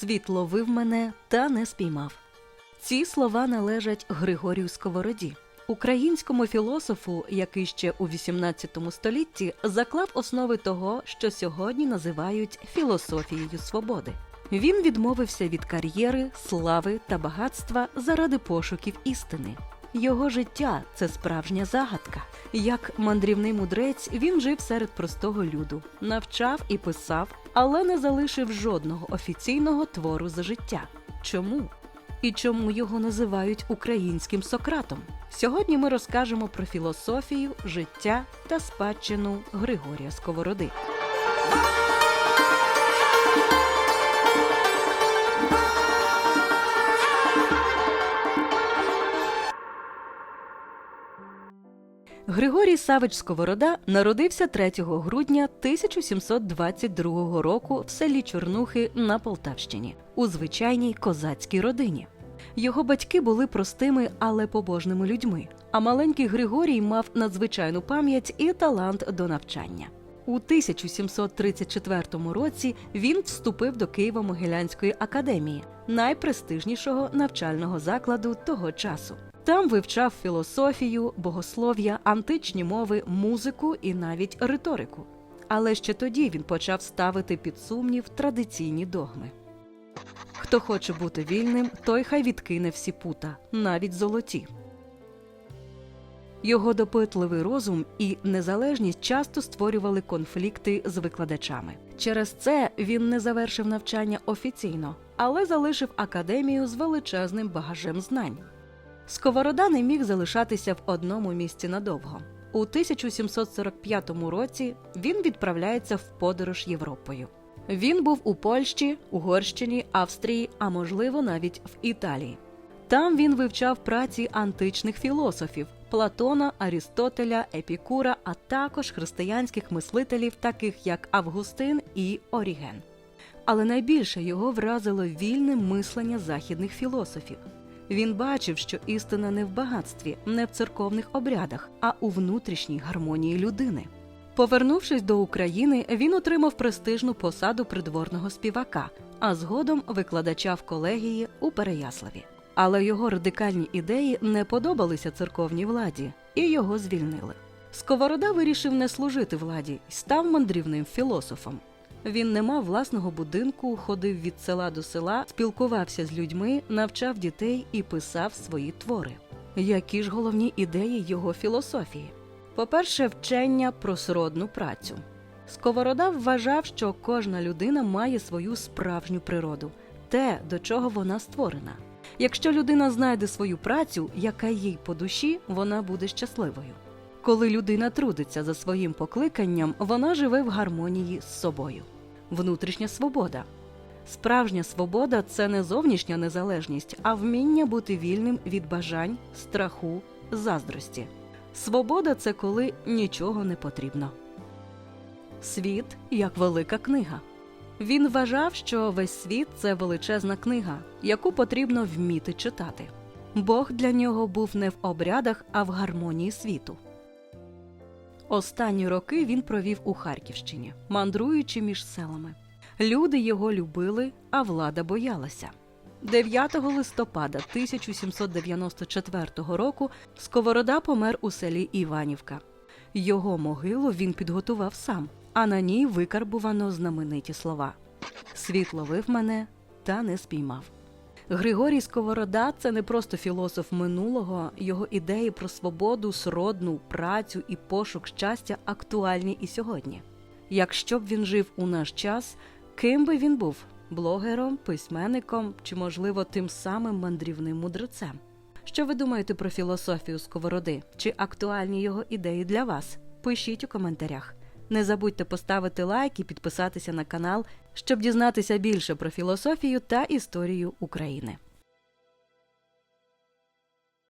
Світ ловив мене та не спіймав. Ці слова належать Григорію Сковороді, українському філософу, який ще у XVIII столітті заклав основи того, що сьогодні називають філософією свободи. Він відмовився від кар'єри, слави та багатства заради пошуків істини. Його життя це справжня загадка. Як мандрівний мудрець, він жив серед простого люду, навчав і писав, але не залишив жодного офіційного твору за життя. Чому? І чому його називають українським Сократом? Сьогодні ми розкажемо про філософію, життя та спадщину Григорія Сковороди. Григорій Савич Сковорода народився 3 грудня 1722 року в селі Чорнухи на Полтавщині у звичайній козацькій родині. Його батьки були простими, але побожними людьми. А маленький Григорій мав надзвичайну пам'ять і талант до навчання. У 1734 році він вступив до Києво-Могилянської академії, найпрестижнішого навчального закладу того часу. Там вивчав філософію, богослов'я, античні мови, музику і навіть риторику. Але ще тоді він почав ставити під сумнів традиційні догми. Хто хоче бути вільним, той хай відкине всі пута, навіть золоті. Його допитливий розум і незалежність часто створювали конфлікти з викладачами. Через це він не завершив навчання офіційно, але залишив академію з величезним багажем знань. Сковорода не міг залишатися в одному місці надовго. У 1745 році він відправляється в подорож Європою. Він був у Польщі, Угорщині, Австрії, а можливо навіть в Італії. Там він вивчав праці античних філософів Платона, Арістотеля, Епікура, а також християнських мислителів, таких як Августин і Оріген. Але найбільше його вразило вільне мислення західних філософів. Він бачив, що істина не в багатстві, не в церковних обрядах, а у внутрішній гармонії людини. Повернувшись до України, він отримав престижну посаду придворного співака, а згодом викладача в колегії у Переяславі. Але його радикальні ідеї не подобалися церковній владі, і його звільнили. Сковорода вирішив не служити владі й став мандрівним філософом. Він не мав власного будинку, ходив від села до села, спілкувався з людьми, навчав дітей і писав свої твори. Які ж головні ідеї його філософії? По-перше, вчення про сродну працю. Сковорода вважав, що кожна людина має свою справжню природу, те, до чого вона створена. Якщо людина знайде свою працю, яка їй по душі, вона буде щасливою. Коли людина трудиться за своїм покликанням, вона живе в гармонії з собою. Внутрішня свобода. Справжня свобода це не зовнішня незалежність, а вміння бути вільним від бажань, страху, заздрості. Свобода це коли нічого не потрібно. Світ як велика книга. Він вважав, що весь світ це величезна книга, яку потрібно вміти читати. Бог для нього був не в обрядах, а в гармонії світу. Останні роки він провів у Харківщині, мандруючи між селами. Люди його любили, а влада боялася. 9 листопада 1794 року Сковорода помер у селі Іванівка. Його могилу він підготував сам, а на ній викарбувано знамениті слова: Світ ловив мене та не спіймав. Григорій Сковорода це не просто філософ минулого, його ідеї про свободу, сродну, працю і пошук щастя актуальні і сьогодні. Якщо б він жив у наш час, ким би він був блогером, письменником чи, можливо, тим самим мандрівним мудрецем? Що ви думаєте про філософію Сковороди? Чи актуальні його ідеї для вас? Пишіть у коментарях. Не забудьте поставити лайк і підписатися на канал, щоб дізнатися більше про філософію та історію України.